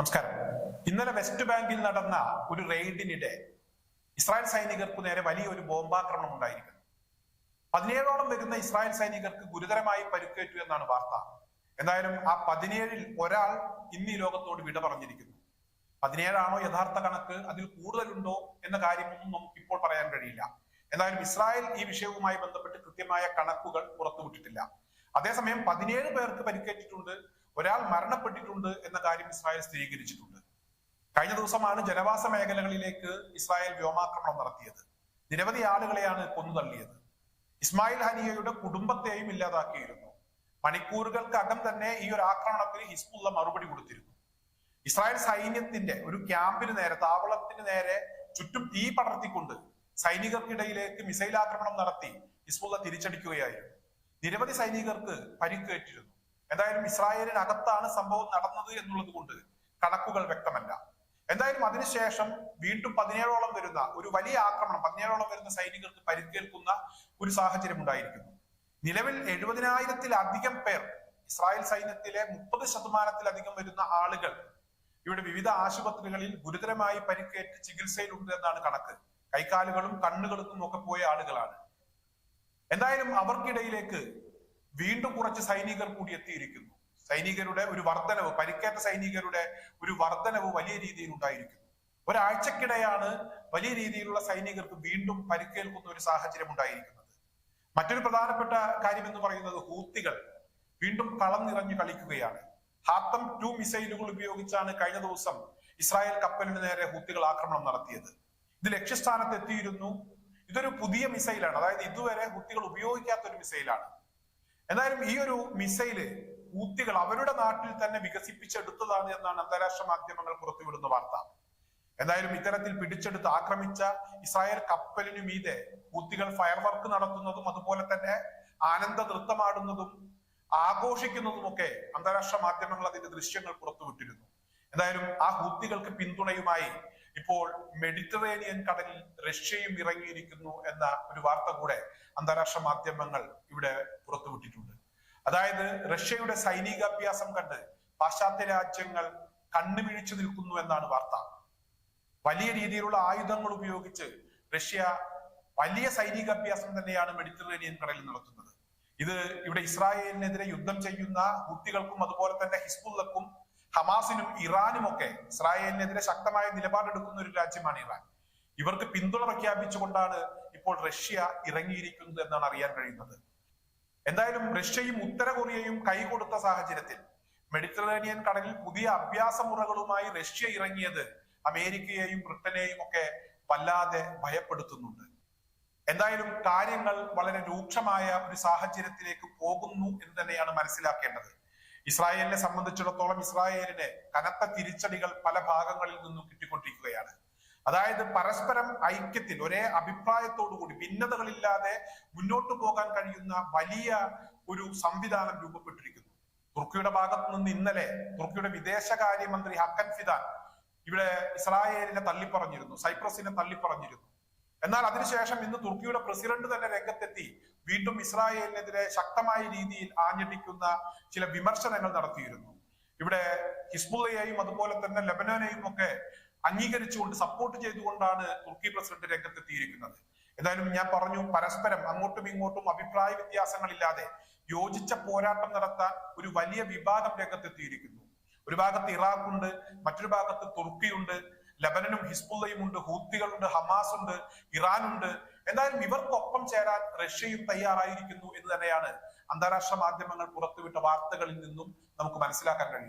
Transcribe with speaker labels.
Speaker 1: നമസ്കാരം. ഇന്നലെ വെസ്റ്റ് ബാങ്കിൽ നടന്ന ഒരു റെയ്ഡിനിടെ ഇസ്രായേൽ സൈനികർക്ക് നേരെ വലിയൊരു ബോംബാക്രമണം ഉണ്ടായിരിക്കുന്നു. പതിനേഴോളം വരുന്ന ഇസ്രായേൽ സൈനികർക്ക് ഗുരുതരമായി പരിക്കേറ്റു എന്നാണ് വാർത്ത. എന്തായാലും ആ പതിനേഴിൽ ഒരാൾ ഇന്ന് ഈ ലോകത്തോട് വിട പറഞ്ഞിരിക്കുന്നു. പതിനേഴാണോ യഥാർത്ഥ കണക്ക്? അതിൽ കൂടുതലുണ്ടോ എന്ന കാര്യമൊന്നും നമുക്ക് ഇപ്പോൾ പറയാൻ കഴിയില്ല. എന്തായാലും ഇസ്രായേൽ ഈ വിഷയവുമായി ബന്ധപ്പെട്ട് കൃത്യമായ കണക്കുകൾ പുറത്തുവിട്ടിട്ടില്ല. അതേസമയം പതിനേഴ് പേർക്ക് പരിക്കേറ്റിട്ടുണ്ട്. ഒരാൾ മരണപ്പെട്ടിട്ടുണ്ട് എന്ന കാര്യം ഇസ്രായേൽ സ്ഥിരീകരിച്ചിട്ടുണ്ട്. കഴിഞ്ഞ ദിവസമാണ് ജനവാസ മേഖലകളിലേക്ക് ഇസ്രായേൽ വ്യോമാക്രമണം നടത്തിയത്. നിരവധി ആളുകളെയാണ് കൊന്നു തള്ളിയത്. ഇസ്മായിൽ ഹനിയയുടെ കുടുംബത്തെയും ഇല്ലാതാക്കിയിരുന്നു. മണിക്കൂറുകൾക്കകം തന്നെ ഈ ഒരു ആക്രമണത്തിന് ഹിസ്ബുള്ള മറുപടി കൊടുത്തിരുന്നു. ഇസ്രായേൽ സൈന്യത്തിന്റെ ഒരു ക്യാമ്പിന് നേരെ താവളത്തിന് നേരെ ചുറ്റും തീ പടർത്തിക്കൊണ്ട് സൈനികർക്കിടയിലേക്ക് മിസൈൽ ആക്രമണം നടത്തി ഹിസ്ബുള്ള തിരിച്ചടിക്കുകയായിരുന്നു. നിരവധി സൈനികർക്ക് പരിക്കേറ്റിരുന്നു. എന്തായാലും ഇസ്രായേലിനകത്താണ് സംഭവം നടന്നത് എന്നുള്ളത് കൊണ്ട് കണക്കുകൾ വ്യക്തമല്ല. എന്തായാലും അതിനുശേഷം വീണ്ടും പതിനേഴോളം വരുന്ന ഒരു വലിയ ആക്രമണം പതിനേഴോളം വരുന്ന സൈനികർക്ക് പരിക്കേൽക്കുന്ന ഒരു സാഹചര്യം ഉണ്ടായിരിക്കുന്നു. നിലവിൽ എഴുപതിനായിരത്തിലധികം പേർ ഇസ്രായേൽ സൈന്യത്തിലെ മുപ്പത് ശതമാനത്തിലധികം വരുന്ന ആളുകൾ ഇവിടെ വിവിധ ആശുപത്രികളിൽ ഗുരുതരമായി പരിക്കേറ്റ് ചികിത്സയിലുണ്ട് എന്നാണ് കണക്ക്. കൈക്കാലുകളും കണ്ണുകൾക്കും ഒക്കെ പോയ ആളുകളാണ്. എന്തായാലും അവർക്കിടയിലേക്ക് വീണ്ടും കുറച്ച് സൈനികർ കൂടി എത്തിയിരിക്കുന്നു. സൈനികരുടെ ഒരു വർധനവ് പരിക്കേറ്റ സൈനികരുടെ ഒരു വർധനവ് വലിയ രീതിയിൽ ഉണ്ടായിരിക്കുന്നു. ഒരാഴ്ചക്കിടെയാണ് വലിയ രീതിയിലുള്ള സൈനികർക്ക് വീണ്ടും പരിക്കേൽക്കുന്ന ഒരു സാഹചര്യം ഉണ്ടായിരിക്കുന്നത്. മറ്റൊരു പ്രധാനപ്പെട്ട കാര്യം എന്ന് പറയുന്നത് ഹൂത്തികൾ വീണ്ടും കളം നിറഞ്ഞു കളിക്കുകയാണ്. ഹാത്തം ടു മിസൈലുകൾ ഉപയോഗിച്ചാണ് കഴിഞ്ഞ ദിവസം ഇസ്രായേൽ കപ്പലിന് നേരെ ഹൂത്തികൾ ആക്രമണം നടത്തിയത്. ഇത് ലക്ഷ്യസ്ഥാനത്ത് എത്തിയിരുന്നു. ഇതൊരു പുതിയ മിസൈലാണ്. അതായത് ഇതുവരെ ഹൂത്തികൾ ഉപയോഗിക്കാത്ത ഒരു മിസൈലാണ്. എന്തായാലും ഈ ഒരു മിസൈൽ ഊത്തികൾ അവരുടെ നാട്ടിൽ തന്നെ വികസിപ്പിച്ചെടുത്തതാണ് എന്നാണ് അന്താരാഷ്ട്ര മാധ്യമങ്ങൾ പുറത്തുവിടുന്ന വാർത്ത. എന്തായാലും ഇത്തരത്തിൽ പിടിച്ചെടുത്ത് ആക്രമിച്ച ഇസ്രായേൽ കപ്പലിനു മീതെ ഊത്തികൾ ഫയർ വർക്ക് നടത്തുന്നതും അതുപോലെ തന്നെ ആനന്ദ നൃത്തമാടുന്നതും ആഘോഷിക്കുന്നതുമൊക്കെ അന്താരാഷ്ട്ര മാധ്യമങ്ങൾ അതിന്റെ ദൃശ്യങ്ങൾ പുറത്തുവിട്ടിരുന്നു. എന്തായാലും ആ ഹൂത്തികൾക്ക് പിന്തുണയുമായി ഇപ്പോൾ മെഡിറ്ററേനിയൻ കടലിൽ റഷ്യയും ഇറങ്ങിയിരിക്കുന്നു എന്ന ഒരു വാർത്ത കൂടെ അന്താരാഷ്ട്ര മാധ്യമങ്ങൾ ഇവിടെ പുറത്തുവിട്ടിട്ടുണ്ട്. അതായത് റഷ്യയുടെ സൈനികാഭ്യാസം കണ്ട് പാശ്ചാത്യ രാജ്യങ്ങൾ കണ്ണുമിഴിച്ചു നിൽക്കുന്നു എന്നാണ് വാർത്ത. വലിയ രീതിയിലുള്ള ആയുധങ്ങൾ ഉപയോഗിച്ച് റഷ്യ വലിയ സൈനികാഭ്യാസം തന്നെയാണ് മെഡിറ്ററേനിയൻ കടലിൽ നടത്തുന്നത്. ഇത് ഇവിടെ ഇസ്രായേലിനെതിരെ യുദ്ധം ചെയ്യുന്ന കുട്ടികൾക്കും അതുപോലെ തന്നെ ഹിസ്ബുള്ളക്കും ഹമാസിനും ഇറാനും ഒക്കെ ഇസ്രായേലിനെതിരെ ശക്തമായ നിലപാടെടുക്കുന്ന ഒരു രാജ്യമാണ് ഇറാൻ. ഇവർക്ക് പിന്തുണ പ്രഖ്യാപിച്ചുകൊണ്ടാണ് ഇപ്പോൾ റഷ്യ ഇറങ്ങിയിരിക്കുന്നത് എന്നാണ് അറിയാൻ കഴിയുന്നത്. എന്തായാലും റഷ്യയും ഉത്തര കൊറിയയും കൈകൊടുത്ത സാഹചര്യത്തിൽ മെഡിറ്ററേനിയൻ കടലിൽ പുതിയ അഭ്യാസ മുറകളുമായി റഷ്യ ഇറങ്ങിയത് അമേരിക്കയെയും ബ്രിട്ടനെയും ഒക്കെ വല്ലാതെ ഭയപ്പെടുത്തുന്നുണ്ട്. എന്തായാലും കാര്യങ്ങൾ വളരെ രൂക്ഷമായ ഒരു സാഹചര്യത്തിലേക്ക് പോകുന്നു എന്ന് തന്നെയാണ് മനസ്സിലാക്കേണ്ടത്. ഇസ്രായേലിനെ സംബന്ധിച്ചിടത്തോളം ഇസ്രായേലിന് കനത്ത തിരിച്ചടികൾ പല ഭാഗങ്ങളിൽ നിന്നും കിട്ടിക്കൊണ്ടിരിക്കുകയാണ്. അതായത് പരസ്പരം ഐക്യത്തിൽ ഒരേ അഭിപ്രായത്തോടുകൂടി ഭിന്നതകളില്ലാതെ മുന്നോട്ടു പോകാൻ കഴിയുന്ന വലിയ ഒരു സംവിധാനം രൂപപ്പെട്ടിരിക്കുന്നു. തുർക്കിയുടെ ഭാഗത്തു നിന്ന് ഇന്നലെ തുർക്കിയുടെ വിദേശകാര്യമന്ത്രി ഹക്കൻ ഫിദാൻ ഇവിടെ ഇസ്രായേലിനെ തള്ളിപ്പറഞ്ഞിരുന്നു സൈപ്രസിനെ തള്ളിപ്പറഞ്ഞിരുന്നു. എന്നാൽ അതിനുശേഷം ഇന്ന് തുർക്കിയുടെ പ്രസിഡന്റ് തന്നെ രംഗത്തെത്തി. വീണ്ടും ഇസ്രായേലിനെതിരെ ശക്തമായ രീതിയിൽ ആഞ്ഞടിക്കുന്ന ചില വിമർശനങ്ങൾ നടത്തിയിരുന്നു. ഇവിടെ ഹിസ്ബുള്ളയെയും അതുപോലെ തന്നെ ലബനോനെയും ഒക്കെ അംഗീകരിച്ചുകൊണ്ട് സപ്പോർട്ട് ചെയ്തുകൊണ്ടാണ് തുർക്കി പ്രസിഡന്റ് രംഗത്തെത്തിയിരിക്കുന്നത്. എന്തായാലും ഞാൻ പറഞ്ഞു പരസ്പരം അങ്ങോട്ടും ഇങ്ങോട്ടും അഭിപ്രായ വ്യത്യാസങ്ങളില്ലാതെ യോജിച്ച പോരാട്ടം നടത്താൻ ഒരു വലിയ വിഭാഗം രംഗത്തെത്തിയിരിക്കുന്നു. ഒരു ഭാഗത്ത് ഇറാഖ് ഉണ്ട് മറ്റൊരു ഭാഗത്ത് തുർക്കിയുണ്ട്. ലബനനും ഹിസ്ബുള്ളയും ഉണ്ട് ഹൂത്തികളുണ്ട് ഹമാസ് ഉണ്ട് ഇറാനുണ്ട് എന്തായാലും ഇവർക്കൊപ്പം ചേരാൻ റഷ്യയും തയ്യാറായിരിക്കുന്നു എന്ന് തന്നെയാണ് അന്താരാഷ്ട്ര മാധ്യമങ്ങൾ പുറത്തുവിട്ട വാർത്തകളിൽ നിന്നും നമുക്ക് മനസ്സിലാക്കാൻ കഴിയുന്നത്.